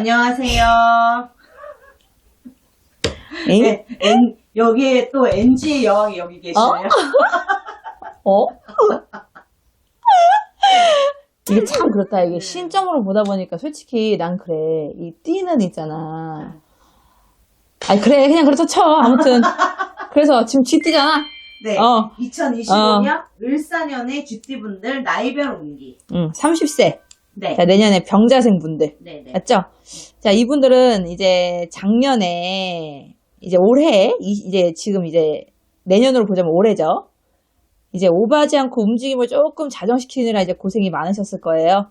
안녕하세요. 에이? 네, N, 여기에 또 NG 여왕이 여기 계시네요. 어? 이게 참 그렇다. 이게 신점으로 보다 보니까 솔직히 난 그래. 이 띠는 있잖아. 아니, 그래. 그냥 그렇다 쳐. 아무튼. 그래서 지금 쥐띠잖아. 네, 어. 2025년 을사년의 쥐띠분들 나이별 운기. 응, 30세. 네, 자, 내년에 병자생 분들. 네, 네. 맞죠? 자, 이분들은 이제 작년에, 이제 올해, 이- 이제 지금 이제 내년으로 보자면 올해죠. 이제 오버하지 않고 움직임을 조금 자정시키느라 이제 고생이 많으셨을 거예요.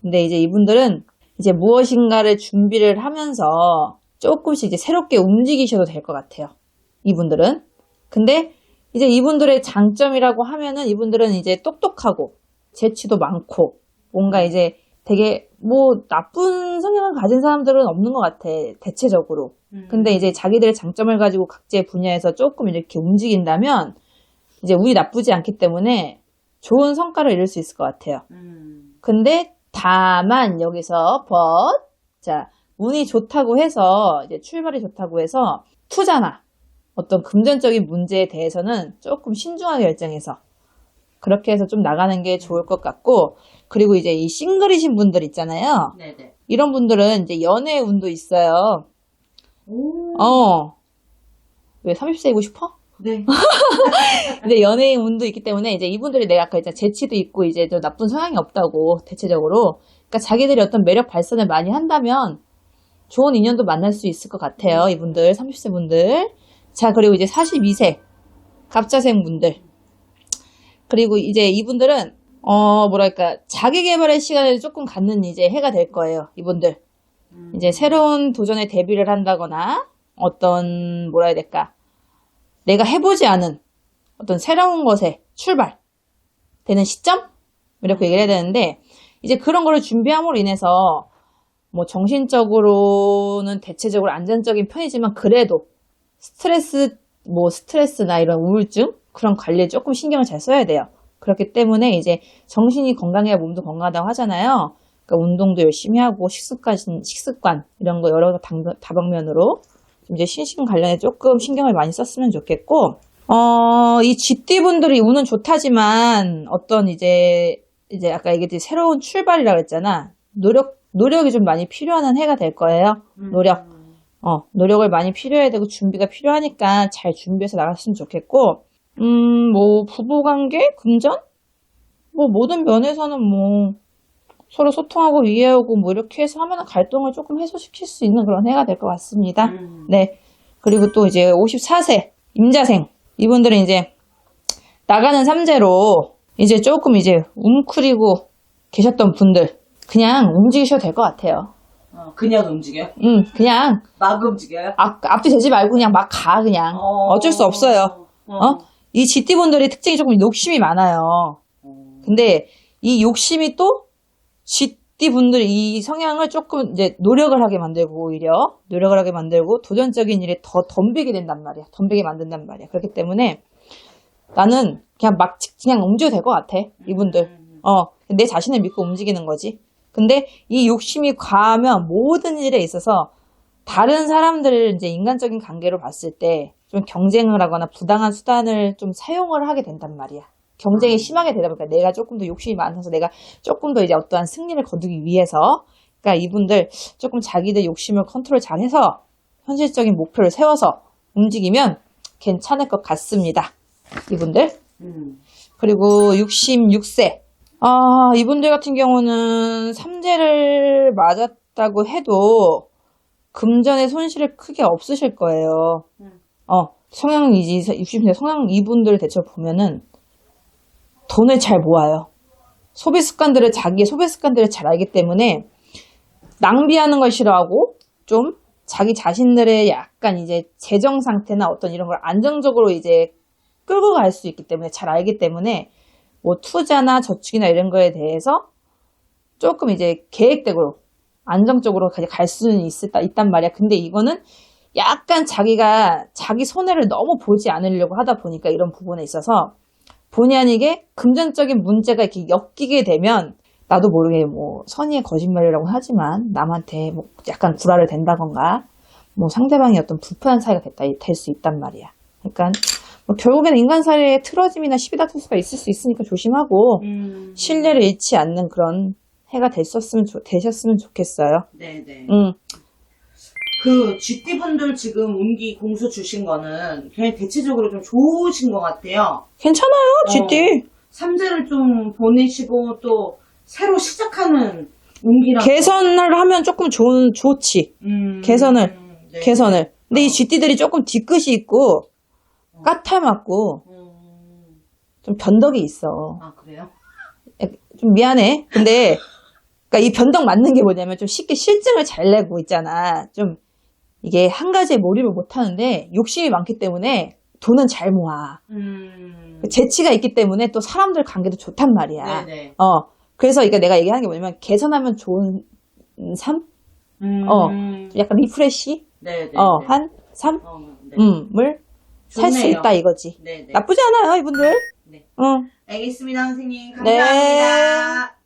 근데 이제 이분들은 이제 무엇인가를 준비를 하면서 조금씩 이제 새롭게 움직이셔도 될 것 같아요. 이분들은. 근데 이제 이분들의 장점이라고 하면은 이분들은 이제 똑똑하고 재치도 많고 뭔가 이제 되게 뭐 나쁜 성향을 가진 사람들은 없는 것 같아 대체적으로. 음. 근데 이제 자기들의 장점을 가지고 각자의 분야에서 조금 이렇게 움직인다면 이제 운이 나쁘지 않기 때문에 좋은 성과를 이룰 수 있을 것 같아요. 음, 근데 다만 여기서 but 자 운이 좋다고 해서 이제 출발이 좋다고 해서 투자나 어떤 금전적인 문제에 대해서는 조금 신중하게 결정해서 그렇게 해서 좀 나가는 게 좋을 것 같고 그리고 이제 이 싱글이신 분들 있잖아요. 네, 네. 이런 분들은 이제 연애 운도 있어요. 오, 어. 왜 30세이고 싶어? 네. 근데 연예인 운도 있기 때문에 이제 이분들이 내가 아까 했잖아 재치도 있고 이제 좀 나쁜 성향이 없다고 대체적으로. 그러니까 자기들이 어떤 매력 발산을 많이 한다면 좋은 인연도 만날 수 있을 것 같아요 이분들 30세 분들. 자 그리고 이제 42세 갑자생 분들 그리고 이제 이분들은 어 뭐랄까 자기 개발의 시간을 조금 갖는 이제 해가 될 거예요 이분들. 음, 이제 새로운 도전에 대비를 한다거나 어떤 뭐라 해야 될까 내가 해보지 않은 어떤 새로운 것에 출발 되는 시점? 이렇게 얘기를 해야 되는데 이제 그런 거를 준비함으로 인해서 뭐 정신적으로는 대체적으로 안전적인 편이지만 그래도 스트레스 뭐 스트레스나 이런 우울증 그런 관리에 조금 신경을 잘 써야 돼요. 그렇기 때문에 이제 정신이 건강해야 몸도 건강하다고 하잖아요. 그러니까 운동도 열심히 하고 식습관, 식습관 이런 거 여러 당- 다방면으로 좀 이제 신신 관련에 조금 신경을 많이 썼으면 좋겠고, 어, 이 쥐띠 분들이 운은 좋다지만 어떤 이제 이제 아까 얘기했듯이 새로운 출발이라고 했잖아. 노력 노력이 좀 많이 필요한 해가 될 거예요. 음, 노력. 어, 노력을 많이 필요해야 되고 준비가 필요하니까 잘 준비해서 나갔으면 좋겠고, 음, 뭐 부부관계, 금전, 뭐 모든 면에서는 뭐 서로 소통하고 이해하고 뭐 이렇게 해서 하면 갈등을 조금 해소시킬 수 있는 그런 해가 될 것 같습니다. 음, 네. 그리고 또 이제 54세 임자생 이분들은 이제 나가는 삼재로 이제 조금 이제 웅크리고 계셨던 분들 그냥 움직이셔도 될 것 같아요. 어, 그냥 움직여요? 음, 그냥 막 움직여요? 앞, 앞뒤 대지 말고 그냥 막 가, 그냥. 어. 어쩔 수 없어요. 어? 이 GT분들이 특징이 조금 욕심이 많아요. 어. 근데 이 욕심이 또 GT분들 이 성향을 조금 이제 노력을 하게 만들고 오히려 노력을 하게 만들고 도전적인 일에 더 덤비게 된단 말이야. 덤비게 만든단 말이야. 그렇기 때문에 나는 그냥 막 직- 그냥 움직여도 될 것 같아. 이분들. 음, 어, 내 자신을 믿고 움직이는 거지. 근데 이 욕심이 과하면 모든 일에 있어서 다른 사람들을 이제 인간적인 관계로 봤을 때 좀 경쟁을 하거나 부당한 수단을 좀 사용을 하게 된단 말이야. 경쟁이 심하게 되다 보니까 내가 조금 더 욕심이 많아서 내가 조금 더 이제 어떠한 승리를 거두기 위해서 그러니까 이분들 조금 자기들 욕심을 컨트롤 잘 해서 현실적인 목표를 세워서 움직이면 괜찮을 것 같습니다. 이분들. 음. 그리고 66세. 아, 이분들 같은 경우는 삼재를 맞았다고 해도 금전의 손실을 크게 없으실 거예요. 음. 어, 성향 이지 60세 성향 이분들 대체로 보면은 돈을 잘 모아요. 소비 습관들을 자기의 소비 습관들을 잘 알기 때문에 낭비하는 걸 싫어하고 좀 자기 자신들의 약간 이제 재정 상태나 어떤 이런 걸 안정적으로 이제 끌고 갈 수 있기 때문에 잘 알기 때문에 뭐 투자나 저축이나 이런 거에 대해서 조금 이제 계획대로 안정적으로 갈 수는 있을, 있단 말이야. 근데 이거는 약간 자기가 자기 손해를 너무 보지 않으려고 하다 보니까 이런 부분에 있어서 본의 아니게 금전적인 문제가 이렇게 엮이게 되면 나도 모르게 뭐 선의의 거짓말이라고 하지만 남한테 뭐 약간 구라를 댄다던가 뭐 상대방이 어떤 불편한 사이가 됐다 될 수 있단 말이야. 그러니까 뭐 결국에는 인간 사이에 틀어짐이나 시비 다툴 수가 있을 수 있으니까 조심하고 음. 신뢰를 잃지 않는 그런 해가 됐었으면 좋- 되셨으면 좋겠어요. 네네. 응. 그 GT 분들 지금 운기 공수 주신 거는 그냥 대체적으로 좀 좋으신 것 같아요. 괜찮아요, 어. GT. 삼재를 좀 보내시고 또 새로 시작하는 운기라. 개선을 하면 조금 좋은 좋지. 음, 개선을, 음, 네. 개선을. 근데 어. 이 GT들이 조금 뒤끝이 있고 까탈맞고 음, 좀 변덕이 있어. 아 그래요? 좀 미안해. 근데 그러니까 이 변덕 맞는 게 뭐냐면 좀 쉽게 실증을 잘 내고 있잖아. 좀 이게 한 가지에 몰입을 못 하는데 욕심이 많기 때문에 돈은 잘 모아. 음. 재치가 있기 때문에 또 사람들 관계도 좋단 말이야. 네네. 어. 그래서 이거 내가 얘기하는 게 뭐냐면 개선하면 좋은 삶? 음. 어. 약간 리프레시? 네네. 어, 한 삶? 어, 네. 음을 살 수. 있다 이거지. 네네. 나쁘지 않아요, 이분들. 네. 응. 알겠습니다, 선생님. 네. 감사합니다.